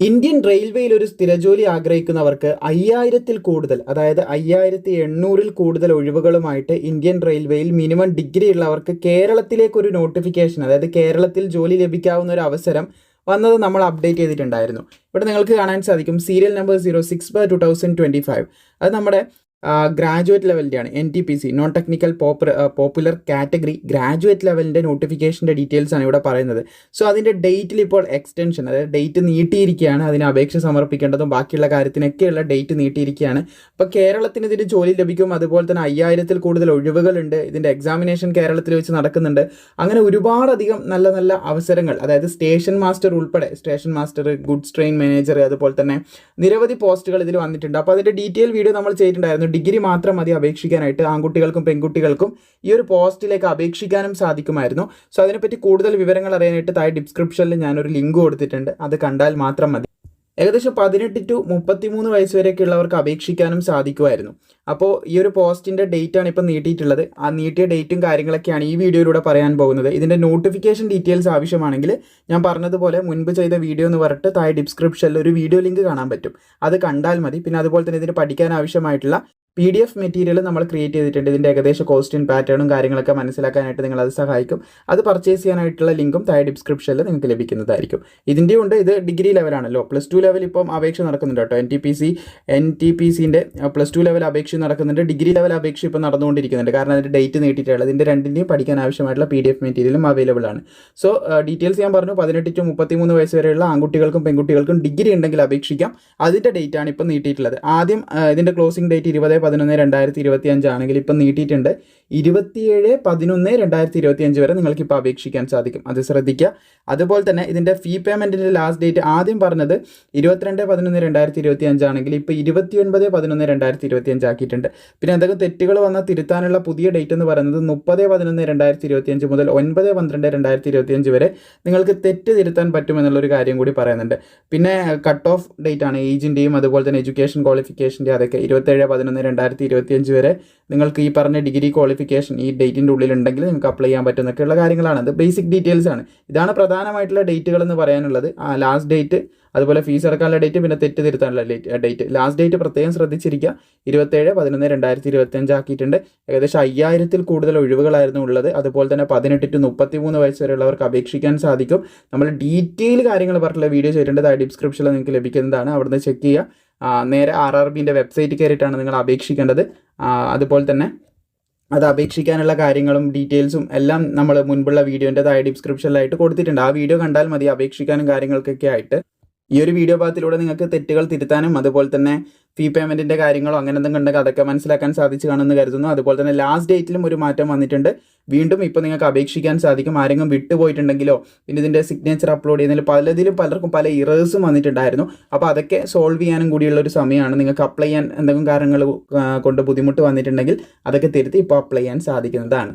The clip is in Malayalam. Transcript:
ഇന്ത്യൻ റെയിൽവേയിൽ ഒരു സ്ഥിരജോലി ആഗ്രഹിക്കുന്നവർക്ക് അയ്യായിരത്തിൽ കൂടുതൽ അതായത് അയ്യായിരത്തി എണ്ണൂറിൽ കൂടുതൽ ഒഴിവുകളുമായിട്ട് ഇന്ത്യൻ റെയിൽവേയിൽ മിനിമം ഡിഗ്രി ഉള്ളവർക്ക് കേരളത്തിലേക്ക് ഒരു നോട്ടിഫിക്കേഷൻ അതായത് കേരളത്തിൽ ജോലി ലഭിക്കാവുന്ന ഒരു അവസരം വന്നത് നമ്മൾ അപ്ഡേറ്റ് ചെയ്തിട്ടുണ്ടായിരുന്നു. ഇവിടെ നിങ്ങൾക്ക് കാണാൻ സാധിക്കും serial number zero six by two thousand twenty five. അത് നമ്മുടെ graduate ലെവലിന്റെയാണ് N T P C non technical popular popular category graduate ലെവലിന്റെ നോട്ടിഫിക്കേഷന്റെ ഡീറ്റെയിൽസ് ആണ് ഇവിടെ പറയുന്നത്. സോ അതിന്റെ ഡേറ്റിൽ ഇപ്പോൾ എക്സ്റ്റൻഷൻ അതായത് ഡേറ്റ് നീട്ടിയിരിക്കുകയാണ് അതിന് അപേക്ഷ സമർപ്പിക്കേണ്ടതും ബാക്കിയുള്ള കാര്യത്തിനൊക്കെയുള്ള ഡേറ്റ് നീട്ടിയിരിക്കുകയാണ്. അപ്പോൾ കേരളത്തിന് ഇതിന് ജോലി ലഭിക്കും അതുപോലെ തന്നെ അയ്യായിരത്തിൽ കൂടുതൽ ഒഴിവുകളുണ്ട് ഇതിന്റെ എക്സാമിനേഷൻ കേരളത്തിൽ വെച്ച് നടക്കുന്നുണ്ട്. അങ്ങനെ ഒരുപാടധികം നല്ല നല്ല അവസരങ്ങൾ അതായത് സ്റ്റേഷൻ മാസ്റ്റർ ഉൾപ്പെടെ station master goods train manager അതുപോലെ തന്നെ നിരവധി പോസ്റ്റുകൾ ഇതിൽ വന്നിട്ടുണ്ട്. അപ്പോൾ അതിന്റെ ഡീറ്റെയിൽ വീഡിയോ നമ്മൾ ചെയ്തിട്ടുണ്ടായിരുന്നു ഡിഗ്രി മാത്രം മതി അപേക്ഷിക്കാനായിട്ട് ആൺകുട്ടികൾക്കും പെൺകുട്ടികൾക്കും ഈ ഒരു പോസ്റ്റിലേക്ക് അപേക്ഷിക്കാനും സാധിക്കുമായിരുന്നു. സോ അതിനെപ്പറ്റി കൂടുതൽ വിവരങ്ങൾ അറിയാനായിട്ട് താഴെ ഡിസ്ക്രിപ്ഷനിൽ ഞാനൊരു ലിങ്ക് കൊടുത്തിട്ടുണ്ട്. അത് കണ്ടാൽ മാത്രം മതി. ഏകദേശം പതിനെട്ട് ടു മുപ്പത്തിമൂന്ന് വയസ്സ് വരെയൊക്കെ ഉള്ളവർക്ക് അപേക്ഷിക്കാനും സാധിക്കുമായിരുന്നു. അപ്പോൾ ഈ ഒരു പോസ്റ്റിന്റെ ഡേറ്റ് ആണ് ഇപ്പം നീട്ടിയിട്ടുള്ളത്. ആ നീട്ടിയ ഡേറ്റും കാര്യങ്ങളൊക്കെയാണ് ഈ വീഡിയോയിലൂടെ പറയാൻ പോകുന്നത്. ഇതിന്റെ നോട്ടിഫിക്കേഷൻ ഡീറ്റെയിൽസ് ആവശ്യമാണെങ്കിൽ ഞാൻ പറഞ്ഞതുപോലെ മുൻപ് ചെയ്ത വീഡിയോ എന്ന് പറഞ്ഞിട്ട് താഴെ ഡിസ്ക്രിപ്ഷനിൽ ഒരു വീഡിയോ ലിങ്ക് കാണാൻ പറ്റും. അത് കണ്ടാൽ മതി. പിന്നെ അതുപോലെ തന്നെ ഇതിന് പഠിക്കാൻ ആവശ്യമായിട്ടുള്ള പി ഡി എഫ് മെറ്റീരിയൽ നമ്മൾ ക്രിയേറ്റ് ചെയ്തിട്ടുണ്ട്. ഇതിന്റെ ഏകദേശം കോസ്റ്റും പാറ്റേണും കാര്യങ്ങളൊക്കെ മനസ്സിലാക്കാനായിട്ട് നിങ്ങൾ അത് സഹായിക്കും. അത് പർച്ചേസ് ചെയ്യാനായിട്ടുള്ള ലിങ്കും താഴെ ഡിസ്ക്രിപ്ഷനിൽ നിങ്ങൾക്ക് ലഭിക്കുന്നതായിരിക്കും. ഇതിന്റെ ഉണ്ട്. ഇത് ഡിഗ്രി ലെവലാണല്ലോ പ്ലസ് ടു ലെവൽ ഇപ്പം അപേക്ഷ നടക്കുന്നുണ്ട് കേട്ടോ. N T P C N T P സിന്റെ പ്ലസ് ടു ലെവൽ അപേക്ഷ നടക്കുന്നുണ്ട്. ഡിഗ്രി ലെവൽ അപേക്ഷ ഇപ്പോൾ നടന്നുകൊണ്ടിരിക്കുന്നുണ്ട്. കാരണം അതിന്റെ ഡേറ്റ് നീട്ടിയിട്ടുള്ളത്. ഇതിന്റെ രണ്ടിന്റെയും പഠിക്കാൻ ആവശ്യമായിട്ടുള്ള പി ഡി എഫ് മെറ്റീരിയലും അവൈലബിൾ ആണ്. സോ ഡീറ്റെയിൽസ് ഞാൻ പറഞ്ഞു. പതിനെട്ട് ടു മുപ്പത്തിമൂന്ന് വയസ്സ് വരെയുള്ള ആൺകുട്ടികൾക്കും പെൺകുട്ടികൾക്കും ഡിഗ്രി ഉണ്ടെങ്കിൽ അപേക്ഷിക്കാം. അതിന്റെ ഡേറ്റ് ആണ് ഇപ്പം നീട്ടിയിട്ടുള്ളത്. ആദ്യം ഇതിന്റെ ക്ലോസിംഗ് ഡേറ്റ് ഇരുപത് പതിനൊന്ന് രണ്ടായിരത്തി ഇരുപത്തി അഞ്ചാണെങ്കിൽ ഇപ്പം നീട്ടിയിട്ടുണ്ട്. ഇരുപത്തിയേഴ് പതിനൊന്ന് രണ്ടായിരത്തി ഇരുപത്തി അഞ്ച് വരെ നിങ്ങൾക്ക് ഇപ്പോൾ അപേക്ഷിക്കാൻ സാധിക്കും. അത് ശ്രദ്ധിക്കുക. അതുപോലെ തന്നെ ഇതിന്റെ ഫീ പേയ്മെന്റിന്റെ ലാസ്റ്റ് ഡേറ്റ് ആദ്യം പറഞ്ഞത് ഇരുപത്തിരണ്ട് പതിനൊന്ന് രണ്ടായിരത്തി ഇരുപത്തി അഞ്ചാണെങ്കിൽ ഇപ്പോൾ ഇരുപത്തി ഒൻപത് പതിനൊന്ന് രണ്ടായിരത്തി ഇരുപത്തി അഞ്ച് ആക്കിയിട്ടുണ്ട്. പിന്നെ എന്തെങ്കിലും തെറ്റുകൾ വന്നാൽ തിരുത്താനുള്ള പുതിയ ഡേറ്റ് എന്ന് പറയുന്നത് മുപ്പത് പതിനൊന്ന് രണ്ടായിരത്തി ഇരുപത്തി അഞ്ച് മുതൽ ഒൻപത് പന്ത്രണ്ട് രണ്ടായിരത്തി ഇരുപത്തി അഞ്ച് വരെ നിങ്ങൾക്ക് തെറ്റ് തിരുത്താൻ പറ്റുമെന്നുള്ളൊരു കാര്യം കൂടി പറയുന്നുണ്ട്. പിന്നെ കട്ട് ഓഫ് ഡേറ്റ് ആണ്. ഏജിന്റെയും അതുപോലെ തന്നെ എഡ്യൂക്കേഷൻ ക്വാളിഫിക്കേഷന്റെ അതൊക്കെ ഇരുപത്തേഴ് പതിനൊന്ന് രണ്ടായിരത്തി ഇരുപത്തി അഞ്ച് വരെ നിങ്ങൾക്ക് ഈ പറഞ്ഞ ഡിഗ്രി ക്വാളിഫിക്കേഷൻ ഈ ഡേറ്റിന്റെ ഉള്ളിലുണ്ടെങ്കിൽ നിങ്ങൾക്ക് അപ്ലൈ ചെയ്യാൻ പറ്റുന്നൊക്കെയുള്ള കാര്യങ്ങളാണ്. അത് ബേസിക് ഡീറ്റെയിൽസ് ആണ്. ഇതാണ് പ്രധാനമായിട്ടുള്ള ഡേറ്റുകൾ എന്ന് പറയാനുള്ളത്. ആ ലാസ്റ്റ് ഡേറ്റ് അതുപോലെ ഫീസ് അടക്കാനുള്ള ഡേറ്റ് പിന്നെ തെറ്റ് തിരുത്താനുള്ള ഡേറ്റ് ഡേറ്റ് ലാസ്റ്റ് ഡേറ്റ് പ്രത്യേകം ശ്രദ്ധിച്ചിരിക്കുക. ഇരുപത്തേഴ് പതിനൊന്ന് രണ്ടായിരത്തി ഇരുപത്തഞ്ച് ആക്കിയിട്ടുണ്ട്. ഏകദേശം അയ്യായിരത്തിൽ കൂടുതൽ ഒഴിവുകളായിരുന്നു ഉള്ളത്. അതുപോലെ തന്നെ പതിനെട്ട് ടു മുപ്പത്തി മൂന്ന് വയസ്സ് വരെയുള്ളവർക്ക് അപേക്ഷിക്കാൻ സാധിക്കും. നമ്മൾ ഡീറ്റെയിൽ കാര്യങ്ങൾ പറഞ്ഞിട്ടുള്ള വീഡിയോ ചെയ്തിട്ടുണ്ട്. അത് ഡിസ്ക്രിപ്ഷനിൽ നിങ്ങൾക്ക് ലഭിക്കുന്നതാണ്. അവിടുന്ന് ചെക്ക് ചെയ്യുക. നേരെ ആർ ആർ ബിന്റെ വെബ്സൈറ്റ് കയറിയിട്ടാണ് നിങ്ങൾ അപേക്ഷിക്കേണ്ടത്. അതുപോലെ തന്നെ അത് അപേക്ഷിക്കാനുള്ള കാര്യങ്ങളും ഡീറ്റെയിൽസും എല്ലാം നമ്മൾ മുൻപുള്ള വീഡിയോന്റെതായ ഡിസ്ക്രിപ്ഷനിലായിട്ട് കൊടുത്തിട്ടുണ്ട്. ആ വീഡിയോ കണ്ടാൽ മതി അപേക്ഷിക്കാനും കാര്യങ്ങൾക്കൊക്കെ ആയിട്ട്. ഈ ഒരു വീഡിയോ ഭാഗത്തിലൂടെ നിങ്ങൾക്ക് തെറ്റുകൾ തിരുത്താനും അതുപോലെ തന്നെ ഫീ പേയ്മെന്റിന്റെ കാര്യങ്ങളോ അങ്ങനെ എന്തെങ്കിലും ഉണ്ടെങ്കിൽ അതൊക്കെ മനസ്സിലാക്കാൻ സാധിച്ചു കാണുമെന്ന് കരുതുന്നു. അതുപോലെ തന്നെ ലാസ്റ്റ് ഡേറ്റിലും ഒരു മാറ്റം വന്നിട്ടുണ്ട്. വീണ്ടും ഇപ്പോൾ നിങ്ങൾക്ക് അപേക്ഷിക്കാൻ സാധിക്കും. ആരെങ്കിലും വിട്ടുപോയിട്ടുണ്ടെങ്കിലോ പിന്നെ ഇതിന്റെ സിഗ്നേച്ചർ അപ്ലോഡ് ചെയ്യുന്നതിൽ പലതിലും പലർക്കും പല ഇറേഴ്സും വന്നിട്ടുണ്ടായിരുന്നു. അപ്പോൾ അതൊക്കെ സോൾവ് ചെയ്യാനും കൂടിയുള്ള ഒരു സമയമാണ്. നിങ്ങൾക്ക് അപ്ലൈ ചെയ്യാൻ എന്തെങ്കിലും കാരണങ്ങൾ കൊണ്ട് ബുദ്ധിമുട്ട് വന്നിട്ടുണ്ടെങ്കിൽ അതൊക്കെ തിരുത്തി ഇപ്പോൾ അപ്ലൈ ചെയ്യാൻ സാധിക്കുന്നതാണ്.